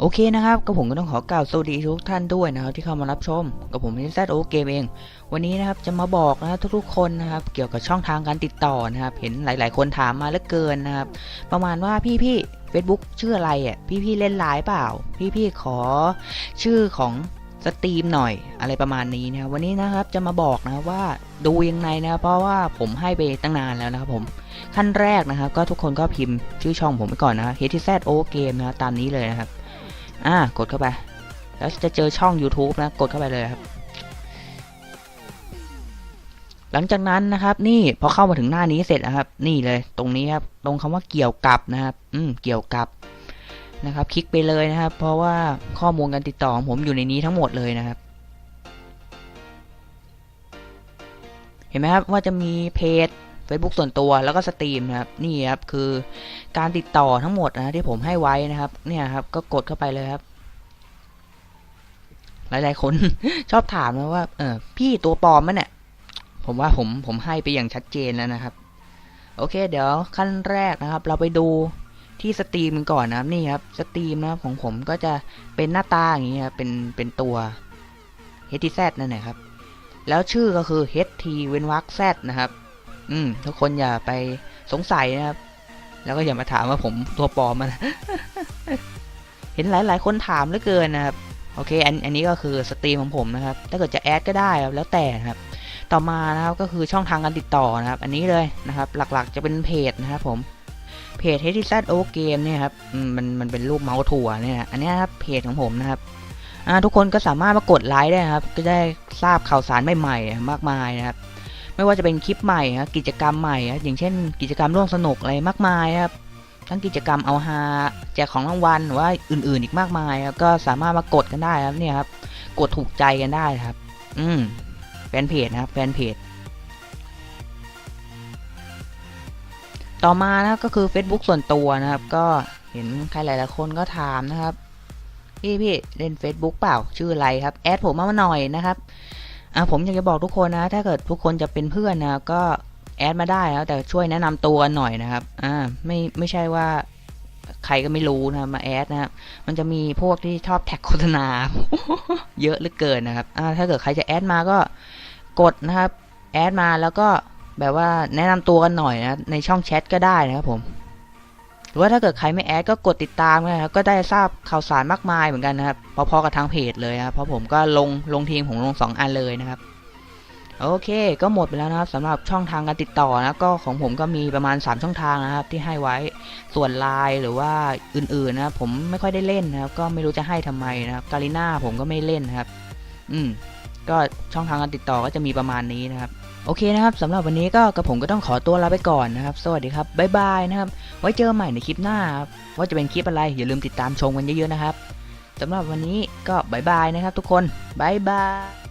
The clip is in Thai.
โอเคนะครับก็ผมก็ต้องขอกล่าวสวัสดีทุกท่านด้วยนะครับที่เข้ามารับชม กับผมที่แซดโอเกมเอง วันนี้นะครับจะมาบอกนะทุกๆคนนะครับเกี่ยวกับช่องทางการติดต่อนะครับ เห็นหลาย ๆ คนถามมาเหลือเกินนะครับ ประมาณว่าพี่พี่เฟซบุ๊กชื่ออะไรอะพี่พี่เล่นไลน์เปล่า พี่พี่ขอชื่อของสตรีมหน่อยอะไรประมาณนี้นะวันนี้นะครับจะมาบอกนะว่าดูยังไงนะเพราะว่าผมให้ไปตั้งนานแล้วนะครับผมขั้นแรกนะครับ ก็ทุกคนก็พิมพ์ชื่อช่องผมไปก่อนนะ h t z o game นะตามนี้เลยนะครับ อ่ากดเข้าไป แล้วจะเจอช่อง YouTube นะ กดเข้าไปเลยครับ หลังจากนั้นนะครับ นี่พอเข้ามาถึงหน้านี้เสร็จนะครับ นี่เลยตรงนี้ครับ ตรงคำว่าเกี่ยวกับนะครับ อืมเกี่ยวกับนะครับ คลิกไปเลยนะครับ เพราะว่าข้อมูลการติดต่อของผมอยู่ในนี้ทั้งหมดเลยนะครับ เห็นไหมครับว่าจะมีเพจ Facebook ส่วนตัวแล้วก็สตรีมนะครับนี่ครับคือการติดต่อทั้งหมดนะที่ผมให้ไว้นะครับ เนี่ยครับก็กดเข้าไปเลยครับ หลายๆคน ชอบถามนะว่าเออพี่ตัวปลอมมั้ยเนี่ย ผมว่าผมผมให้ไปอย่างชัดเจนแล้วนะครับ โอเค เดี๋ยวขั้นแรกนะครับ เราไปดูที่สตรีมกันก่อนนะครับนี่ครับสตรีมนะครับของผมก็จะเป็นหน้าตาอย่างนี้ครับเป็นเป็นตัว HTZ นั่นแหละครับ แล้วชื่อก็คือ HT เว้นวรรค Z นะครับ อืม ทุกคนอย่าไปสงสัยนะครับ แล้วก็อย่ามาถามว่าผมตัวปลอมมัน เห็นหลาย ๆ คนถามเหลือเกินนะครับ โอเค อันอันนี้ก็คือสตรีมของผมนะครับ ถ้าเกิดจะแอดก็ได้ครับ แล้วแต่นะครับ ต่อมานะครับก็คือช่องทางการติดต่อนะครับ อันนี้เลยนะครับ หลักๆจะเป็นเพจนะครับผมเพจ h t z o game เนี่ยครับมันมันเป็นรูปเมาส์ถั่วเนี่ยอันนี้ครับเพจของผมนะครับทุกคนก็สามารถมากดไลค์ได้ครับ ก็ได้ทราบข่าวสารใหม่ๆมากมายนะครับ ไม่ว่าจะเป็นคลิปใหม่ครับกิจกรรมใหม่ครับอย่างเช่น กิจกรรมร่วมสนุกอะไรมากมายครับทั้งกิจกรรมเอาฮาแจกของรางวัลหรือว่าอื่น ๆ อีกมากมายครับก็สามารถมากดกันได้ครับเนี่ยครับกดถูกใจกันได้ครับ อืมแฟนเพจนะครับแฟนเพจต่อมานะก็คือ Facebook ส่วนตัวนะครับ ก็เห็นใครหลายๆคนก็ถามนะครับ พี่พี่เล่น Facebook เปล่าชื่ออะไรครับ แอดผมมาหน่อยนะครับ อ่าผมอยากจะบอกทุกคนนะ ถ้าเกิดทุกคนจะเป็นเพื่อนนะก็แอดมาได้นะแต่ช่วยแนะนำตัวหน่อยนะครับ อ่า ไม่ไม่ใช่ว่าใครก็ไม่รู้นะมาแอดนะครับมันจะมีพวกที่ชอบแท็กโฆษณา เยอะเหลือเกินนะครับ อ่า ถ้าเกิดใครจะแอดมาก็กดนะครับ แอดมาแล้วก็แบบว่าแนะนำตัวกันหน่อยนะ ในช่องแชทก็ได้นะครับผม รือว่าถ้าเกิดใครไม่แอดก็กดติดตามนะครับก็ได้ทราบข่าวสารมากมายเหมือนกันนะครับพอๆกับทางเพจเลยนะครับเพราะผมก็ลงลงทีมผมลงสองอันเลยนะครับโอเคก็หมดไปแล้วนะครับสำหรับช่องทางการติดต่อนะก็ของผมก็มีประมาณ 3 ช่องทางนะครับที่ให้ไว้ส่วนไลน์หรือว่าอื่นๆนะผมไม่ค่อยได้เล่นนะครับก็ไม่รู้จะให้ทำไมนะครับการีน่าผมก็ไม่เล่นนะครับ อืมก็ช่องทางการติดต่อก็จะมีประมาณนี้นะครับ โอเคนะครับสำหรับวันนี้ก็กระผมก็ต้องขอตัวลาไปก่อนนะครับ สวัสดีครับบ๊ายบายนะครับ ไว้เจอใหม่ในคลิปหน้าครับว่าจะเป็นคลิปอะไรอย่าลืมติดตามชมกันเยอะๆนะครับสำหรับวันนี้ก็บ๊ายบายนะครับทุกคนบ๊ายบาย